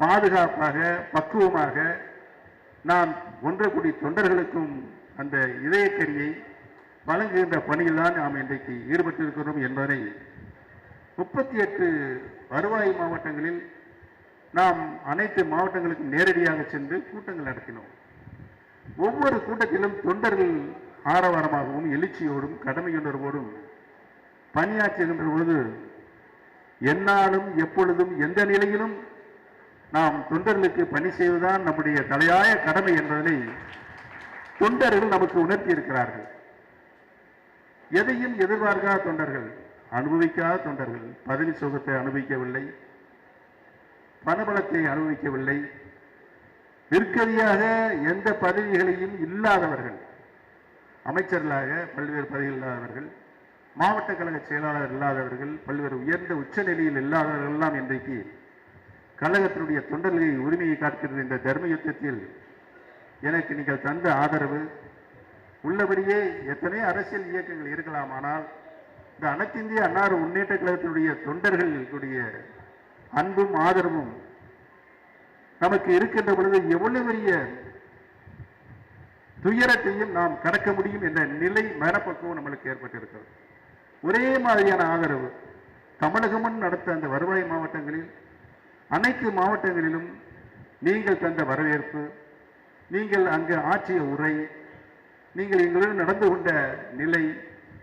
பாதுகாப்பாக பக்குவமாக நாம் ஒன்றக்கூடிய தொண்டர்களுக்கும் அந்த இதயக்கரியை வழங்குகின்ற பணியில் தான் நாம் இன்றைக்கு ஈடுபட்டிருக்கிறோம் என்பதை முப்பத்தி எட்டு வருவாய் மாவட்டங்களில் நாம் அனைத்து மாவட்டங்களுக்கும் நேரடியாக சென்று கூட்டங்கள் நடத்தினோம். ஒவ்வொரு கூட்டத்திலும் தொண்டர்கள் ஆரவாரமாகவும் எழுச்சியோடும் கடமையுணர்வோடும் பணியாற்றுகின்ற பொழுது எந்நாளும் எப்பொழுதும் எந்த நிலையிலும் நாம் தொண்டர்களுக்கு பணி செய்வதுதான் நம்முடைய தலையாய கடமை என்பதனை தொண்டர்கள் நமக்கு உணர்த்தி இருக்கிறார்கள் எதையும் எதிர்பார்க்காத தொண்டர்கள் அனுபவிக்காத தொண்டர்கள் பதவி சுகத்தை அனுபவிக்கவில்லை பணபலத்தை அனுபவிக்கவில்லை நிற்கதியாக எந்த பதவிகளையும் இல்லாதவர்கள் அமைச்சர்களாக பல்வேறு பதவிகள் இல்லாதவர்கள் மாவட்ட கழக செயலாளர் இல்லாதவர்கள் பல்வேறு உயர்ந்த உச்சநிலையில் இல்லாதவர்கள் எல்லாம் இன்றைக்கு கழகத்தினுடைய தொண்டர்களை உரிமையை காக்கின்ற இந்த தர்ம யுத்தத்தில் எனக்கு நீங்கள் தந்த ஆதரவு உள்ளபடியே எத்தனை அரசியல் இயக்கங்கள் இருக்கலாம் ஆனால் இந்த அனைத்திந்திய அன்னார் முன்னேற்ற கழகத்தினுடைய தொண்டர்களுடைய அன்பும் ஆதரவும் நமக்கு இருக்கின்ற பொழுது எவ்வளவு பெரிய துயரத்தையும் நாம் கடக்க முடியும் என்ற நிலை மனப்பக்குவம் நம்மளுக்கு ஏற்பட்டிருக்கிறது. ஒரே மாதிரியான ஆதரவு தமிழகமும் நடத்த அந்த வருவாய் மாவட்டங்களில் அனைத்து மாவட்டங்களிலும் நீங்கள் தந்த வரவேற்பு நீங்கள் அங்கு ஆற்றிய உரை நீங்கள் எங்களுடன் நடந்து கொண்ட நிலை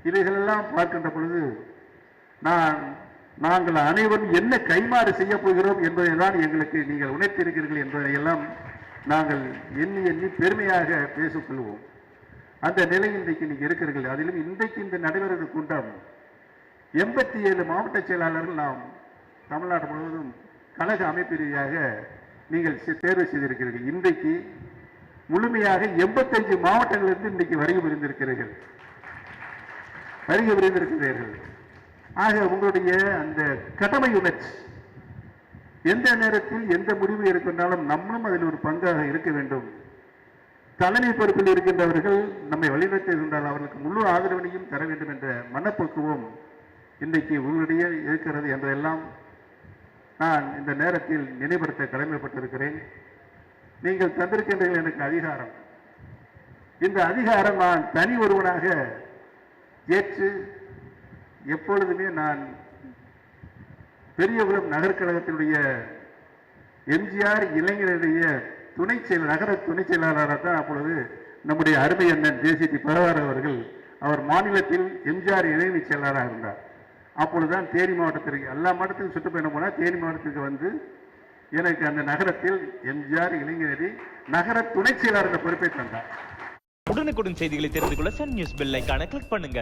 இவைகளெல்லாம் பார்க்கின்ற பொழுது நான் நாங்கள் அனைவரும் என்ன கைமாறு செய்ய போகிறோம் என்பதை தான் எங்களுக்கு நீங்கள் உணர்த்தியிருக்கிறீர்கள் என்பதையெல்லாம் நாங்கள் எண்ணி எண்ணி பெருமையாக பேசிக்கொள்வோம். அந்த நிலை இன்றைக்கு நீங்கள் இருக்கிறீர்கள். அதிலும் இன்றைக்கு இந்த நடைபெறுகிற கூட்டம் எண்பத்தி ஏழு மாவட்ட செயலாளர்கள் நாம் தமிழ்நாடு முழுவதும் கழக அமைப்பு ரீதியாக நீங்கள் தேர்வு செய்திருக்கிறீர்கள். இன்றைக்கு முழுமையாக எண்பத்தஞ்சு மாவட்டங்களிலிருந்து இன்றைக்கு வருகை புரிந்திருக்கிறீர்கள் வருகை புரிந்திருக்கிறீர்கள் ஆக உங்களுடைய அந்த கடமை உணர்ச்சி எந்த நேரத்தில் எந்த முடிவு எடுக்கின்றாலும் நம்மளும் அதில் ஒரு பங்காக இருக்க வேண்டும். தலைமை பொறுப்பில் இருக்கின்றவர்கள் நம்மை வழிநடத்துகின்றால் அவர்களுக்கு முழு ஆதரவினையும் தர வேண்டும் என்ற மனப்பக்குவம் இன்றைக்கு உங்களுடைய இருக்கிறது என்றெல்லாம் நான் இந்த நேரத்தில் நினைவுபடுத்த கடமைப்பட்டிருக்கிறேன். நீங்கள் தந்திருக்கின்றீர்கள் எனக்கு அதிகாரம். இந்த அதிகாரம் நான் தனி ஒருவனாக ஏற்று எப்பொழுதுமே நான் பெரியகுளம் நகர்கழகத்தினுடைய எம்ஜிஆர் இளைஞருடைய துணை செயல் நகர துணை செயலாளராக தான் அப்பொழுது நம்முடைய அருமை அண்ணன் ஜேசிடி பரவார் அவர்கள் அவர் மாநிலத்தில் எம்ஜிஆர் இளைஞர் செயலாளராக இருந்தார். அப்பொழுதுதான் தேனி மாவட்டத்திற்கு எல்லா மாவட்டத்துக்கும் சுற்றுப்பயணம் போனால் தேனி மாவட்டத்துக்கு வந்து எனக்கு அந்த நகரத்தில் எம்ஜிஆர் இளைஞரடி நகர துணை செயலாளர் பொறுப்பை தந்தார். உடனுக்குடன் செய்திகளை தெரிந்து கொள்ள சன் நியூஸ் பெல் ஐக்கான கிளிக் பண்ணுங்க.